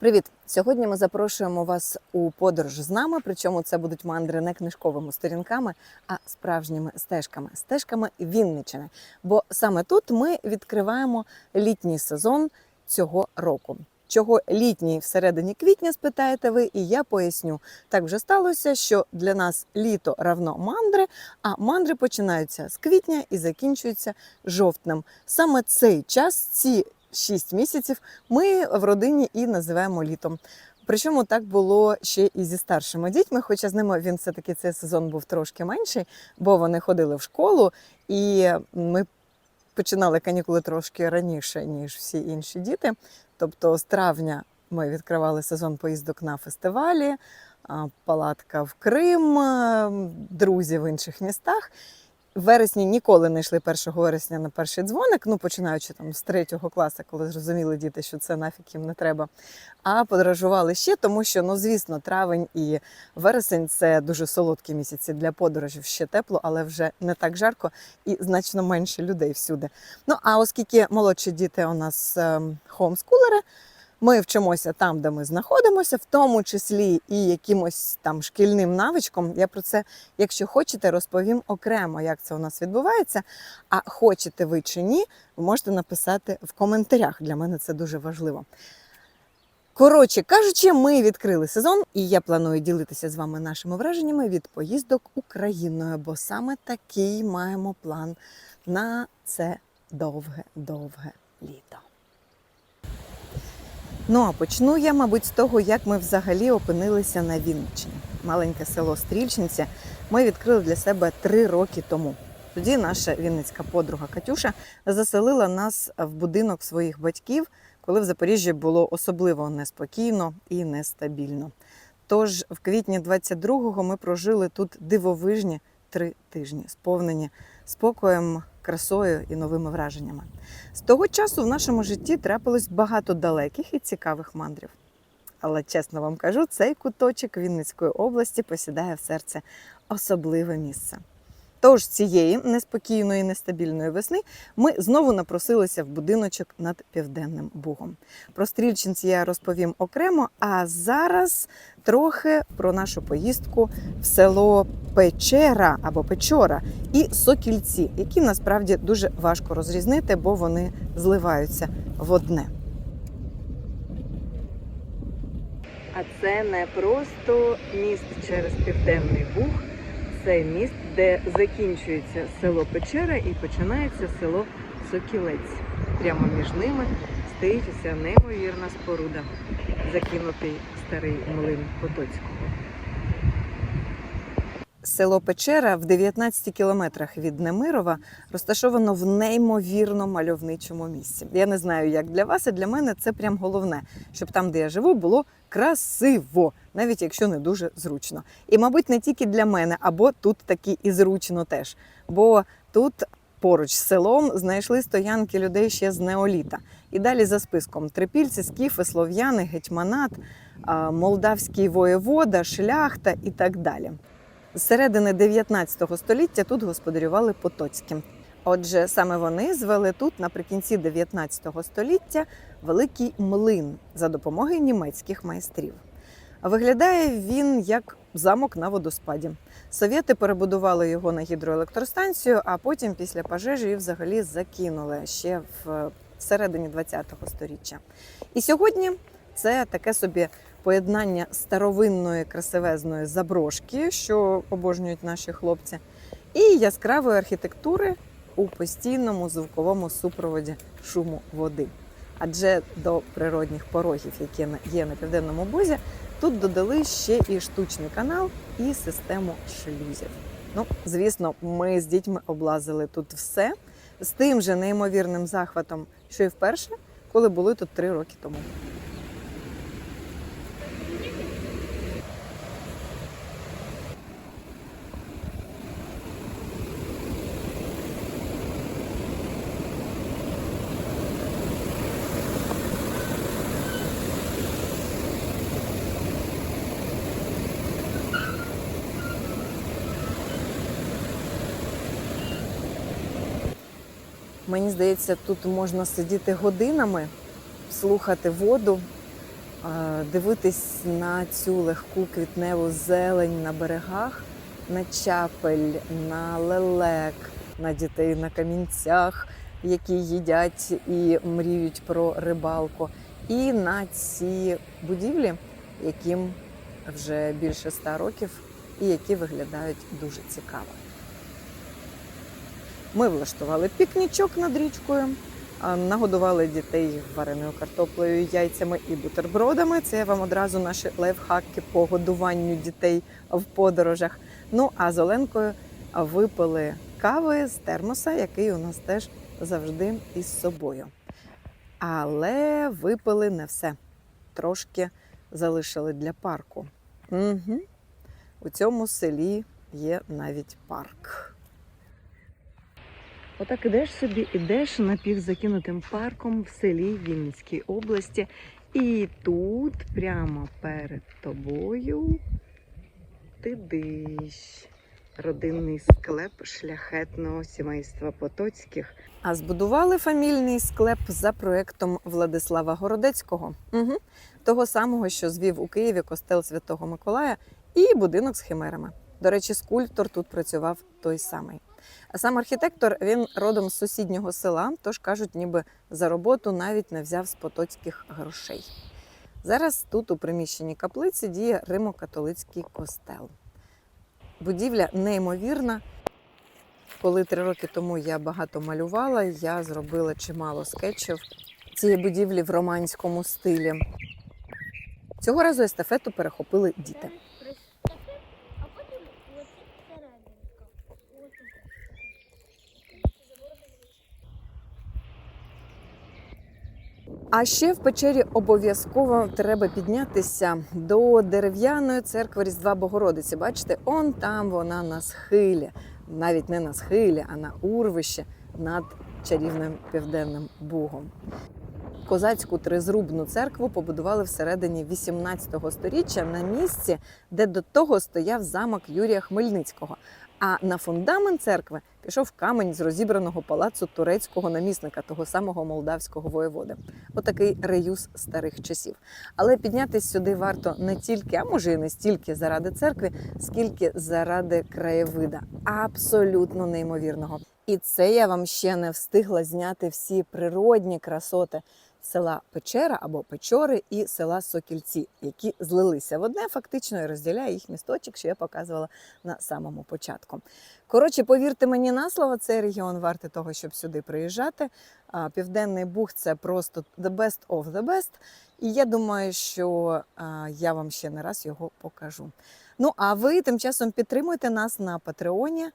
Привіт! Сьогодні ми запрошуємо вас у подорож з нами. Причому це будуть мандри не книжковими сторінками, а справжніми стежками, стежками Вінничини. Бо саме тут ми відкриваємо літній сезон цього року. Чого літній всередині квітня, спитаєте ви, і я поясню. Так вже сталося, що для нас літо равно мандри, а мандри починаються з квітня і закінчуються жовтнем. Саме цей час, ці 6 місяців, ми в родині і називаємо літом. Причому так було ще і зі старшими дітьми, хоча з ними він все-таки цей сезон був трошки менший, бо вони ходили в школу, і ми починали канікули трошки раніше, ніж всі інші діти. Тобто з травня ми відкривали сезон поїздок на фестивалі, палатка в Крим, друзі в інших містах. Вересні ніколи не йшли 1 вересня на перший дзвоник, ну починаючи там з третього класу, коли зрозуміли діти, що це нафіг їм не треба. А подорожували ще, тому що, ну звісно, травень і вересень це дуже солодкі місяці для подорожів. Ще тепло, але вже не так жарко і значно менше людей всюди. Ну а оскільки молодші діти у нас ем, хоумскулери, ми вчимося там, де ми знаходимося, в тому числі і якимось там шкільним навичком. Я про це, якщо хочете, розповім окремо, як це у нас відбувається. А хочете ви чи ні, ви можете написати в коментарях. Для мене це дуже важливо. Коротше кажучи, ми відкрили сезон, і я планую ділитися з вами нашими враженнями від поїздок Україною, бо саме такий маємо план на це довге-довге літо. Ну а почну я, мабуть, з того, як ми взагалі опинилися на Вінниччині. Маленьке село Стрільчинці ми відкрили для себе три роки тому. Тоді наша вінницька подруга Катюша заселила нас в будинок своїх батьків, коли в Запоріжжі було особливо неспокійно і нестабільно. Тож в квітні 22-го ми прожили тут дивовижні три тижні, сповнені спокоєм, красою і новими враженнями. З того часу в нашому житті трапилось багато далеких і цікавих мандрів. Але чесно вам кажу, цей куточок Вінницької області посідає в серце особливе місце. Тож цієї неспокійної, нестабільної весни ми знову напросилися в будиночок над Південним Бугом. Про стрільчинці я розповім окремо, а зараз трохи про нашу поїздку в село Печера або Печора і Сокільці, які насправді дуже важко розрізнити, бо вони зливаються в одне. А це не просто міст через Південний Буг, це міст, де закінчується село Печера і починається село Сокілець. Прямо між ними стоїть ця неймовірна споруда, закинутий старий млин Потоцького. Село Печера в 19 кілометрах від Немирова розташовано в неймовірно мальовничому місці. Я не знаю, як для вас, а для мене це прям головне, щоб там, де я живу, було красиво, навіть якщо не дуже зручно. І, мабуть, не тільки для мене, або тут таки і зручно теж. Бо тут поруч з селом знайшли стоянки людей ще з неоліта. І далі за списком трипільці, скіфи, слов'яни, гетьманат, молдавський воєвода, шляхта і так далі. З середини 19 століття тут господарювали Потоцькі. Отже, саме вони звели тут наприкінці 19 століття великий млин за допомогою німецьких майстрів. Виглядає він як замок на водоспаді. Совєти перебудували його на гідроелектростанцію, а потім після пожежі її взагалі закинули ще в середині 20-го сторіччя. І сьогодні це таке собі поєднання старовинної красивезної заброшки, що обожнюють наші хлопці, і яскравої архітектури у постійному звуковому супроводі шуму води. Адже до природних порогів, які є на південному бузі, тут додали ще і штучний канал, і систему шлюзів. Ну, звісно, ми з дітьми облазили тут все з тим же неймовірним захватом, що і вперше, коли були тут три роки тому. Мені здається, тут можна сидіти годинами, слухати воду дивитись на цю легку квітневу зелень на берегах, на чапель, на лелек, на дітей на камінцях, які їдять і мріють про рибалку, і на ці будівлі, яким вже більше ста років, і які виглядають дуже цікаво. Ми влаштували пікнічок над річкою, нагодували дітей вареною картоплею, яйцями і бутербродами. Це вам одразу наші лайфхаки по годуванню дітей в подорожах. Ну а з Оленкою випили кави з термоса, який у нас теж завжди із собою. Але випили не все. Трошки залишили для парку. Угу. У цьому селі є навіть парк. Отак ідеш собі, ідеш напівзакинутим парком в селі Вінницькій області. І тут, прямо перед тобою, ти. Родинний склеп шляхетного сімейства Потоцьких. А збудували фамільний склеп за проектом Владислава Городецького, угу. того самого, що звів у Києві костел Святого Миколая і будинок з химерами. До речі, скульптор тут працював той самий. А сам архітектор він родом з сусіднього села, тож кажуть, ніби за роботу навіть не взяв з потоцьких грошей. Зараз тут, у приміщенні каплиці, діє Римо-католицький костел. Будівля неймовірна. Коли три роки тому я багато малювала, я зробила чимало скетчів цієї будівлі в романському стилі. Цього разу естафету перехопили діти. А ще в печері обов'язково треба піднятися до дерев'яної церкви Різдва Богородиці. Бачите, он там вона на схилі, навіть не на схилі, а на урвищі над чарівним південним Бугом. Козацьку тризрубну церкву побудували всередині 18 століття на місці, де до того стояв замок Юрія Хмельницького. А на фундамент церкви пішов камень з розібраного палацу турецького намісника, того самого молдавського воєводи. Отакий реюз старих часів. Але піднятись сюди варто не тільки, а може і не стільки заради церкви, скільки заради краєвида. Абсолютно неймовірного. І це я вам ще не встигла зняти всі природні красоти села Печера або Печори і села Сокільці, які злилися в одне, фактично і розділяє їх місточок, що я показувала на самому початку. Коротше, повірте мені на слово, цей регіон вартий того, щоб сюди приїжджати. Південний Буг це просто the best of the best. І я думаю, що я вам ще не раз його покажу. Ну а ви тим часом підтримуйте нас на Патреоні.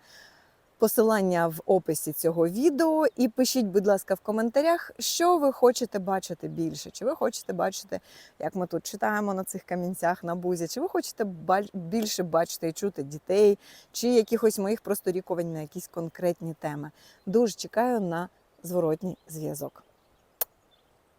Посилання в описі цього відео, і пишіть, будь ласка, в коментарях, що ви хочете бачити більше. Чи ви хочете бачити, як ми тут читаємо на цих камінцях на бузі, чи ви хочете більше бачити і чути дітей, чи якихось моїх просторікувань на якісь конкретні теми. Дуже чекаю на зворотній зв'язок.